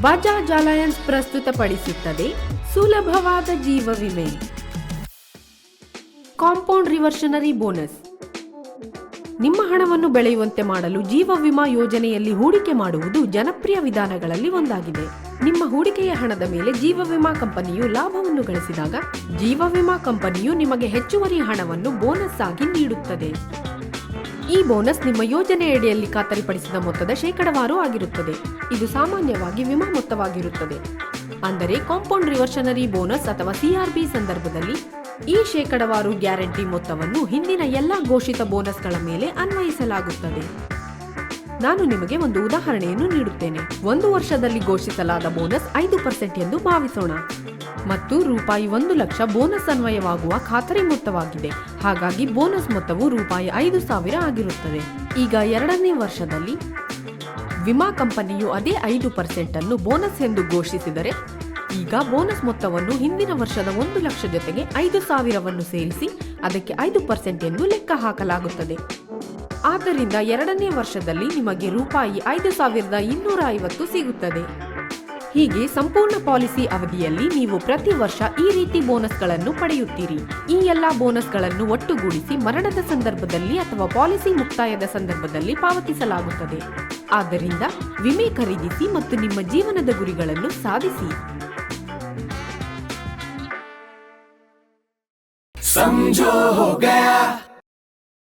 Bajaj alliance ಪ್ರಸ್ತುತಪಡಿಸುತ್ತದೆ. ಸುಲಭವಾದ ಜೀವ ವಿಮೆ. Compound reversionary bonus. ನಿಮ್ಮ ಹಣವನ್ನು ಬೆಳೆಯುವಂತೆ ಮಾಡಲು ಜೀವ ವಿಮಾ ಯೋಜನೆಯಲ್ಲಿ ಹೂಡಿಕೆ ಮಾಡುವುದು ಜನಪ್ರಿಯ ವಿಧಾನಗಳಲ್ಲಿ ಒಂದಾಗಿದೆ. ನಿಮ್ಮ ಹೂಡಿಕೆಯ ಹಣದ ಮೇಲೆ ಜೀವ ವಿಮಾ ಕಂಪನಿಯು ಲಾಭವನ್ನು ಗಳಿಸಿದಾಗ ಜೀವ ವಿಮಾ ಕಂಪನಿಯು ನಿಮಗೆ ಹೆಚ್ಚುವರಿ ಹಣವನ್ನು ಬೋನಸ್ ಆಗಿ ನೀಡುತ್ತದೆ. ಈ ಬೋನಸ್ ನಿಮ್ಮ ಯೋಜನೆಯಡಿಯಲ್ಲಿ ಖಾತರಿಪಡಿಸಿದ ಮೊತ್ತದ ಶೇಕಡವಾರು ಆಗಿರುತ್ತದೆ. ಇದು ಸಾಮಾನ್ಯವಾಗಿ ವಿಮಾ ಮೊತ್ತವಾಗಿರುತ್ತದೆ. ಅಂದರೆ ಕಾಂಪೌಂಡ್ ರಿವರ್ಷನರಿ ಬೋನಸ್ ಅಥವಾ ಸಿಆರ್ಬಿ ಸಂದರ್ಭದಲ್ಲಿ ಈ ಶೇಕಡವಾರು ಗ್ಯಾರಂಟಿ ಮೊತ್ತವನ್ನು ಹಿಂದಿನ ಎಲ್ಲಾ ಘೋಷಿತ ಬೋನಸ್ಗಳ ಮೇಲೆ ಅನ್ವಯಿಸಲಾಗುತ್ತದೆ. ನಾನು ನಿಮಗೆ ಒಂದು ಉದಾಹರಣೆಯನ್ನು ನೀಡುತ್ತೇನೆ. ಒಂದು ವರ್ಷದಲ್ಲಿ ಘೋಷಿಸಲಾದ ಬೋನಸ್ ಐದು ಪರ್ಸೆಂಟ್ ಎಂದು ಭಾವಿಸೋಣ. ಮತ್ತು ರೂಪಾಯಿ ಒಂದು ಲಕ್ಷ ಬೋನಸ್ ಅನ್ವಯವಾಗುವ ಖಾತರಿ ಮೊತ್ತವಾಗಿದೆ. ಹಾಗಾಗಿ ಬೋನಸ್ ಮೊತ್ತವು ರೂಪಾಯಿ ಐದು ಸಾವಿರ ಆಗಿರುತ್ತದೆ. ಈಗ ಎರಡನೇ ವರ್ಷದಲ್ಲಿ ವಿಮಾ ಕಂಪನಿಯು ಅದೇ ಐದು ಪರ್ಸೆಂಟ್ ಅನ್ನು ಬೋನಸ್ ಎಂದು ಘೋಷಿಸಿದರೆ, ಈಗ ಬೋನಸ್ ಮೊತ್ತವನ್ನು ಹಿಂದಿನ ವರ್ಷದ ಒಂದು ಲಕ್ಷ ಜೊತೆಗೆ ಐದು ಸಾವಿರವನ್ನು ಸೇರಿಸಿ ಅದಕ್ಕೆ ಐದು ಪರ್ಸೆಂಟ್ ಎಂದು ಲೆಕ್ಕ ಹಾಕಲಾಗುತ್ತದೆ. ಆದ್ದರಿಂದ ಎರಡನೇ ವರ್ಷದಲ್ಲಿ ನಿಮಗೆ ರೂಪಾಯಿ ಐದು ಸಾವಿರದ ಇನ್ನೂರ ಐವತ್ತು ಸಿಗುತ್ತದೆ. ಹೀಗೆ ಸಂಪೂರ್ಣ ಪಾಲಿಸಿ ಅವಧಿಯಲ್ಲಿ ನೀವು ಪ್ರತಿ ವರ್ಷ ಈ ರೀತಿ ಬೋನಸ್ಗಳನ್ನು ಪಡೆಯುತ್ತೀರಿ. ಈ ಎಲ್ಲಾ ಬೋನಸ್ಗಳನ್ನು ಒಟ್ಟುಗೂಡಿಸಿ ಮರಣದ ಸಂದರ್ಭದಲ್ಲಿ ಅಥವಾ ಪಾಲಿಸಿ ಮುಕ್ತಾಯದ ಸಂದರ್ಭದಲ್ಲಿ ಪಾವತಿಸಲಾಗುತ್ತದೆ. ಆದ್ದರಿಂದ ವಿಮೆ ಖರೀದಿಸಿ ಮತ್ತು ನಿಮ್ಮ ಜೀವನದ ಗುರಿಗಳನ್ನು ಸಾಧಿಸಿ. ಸಂಜೋ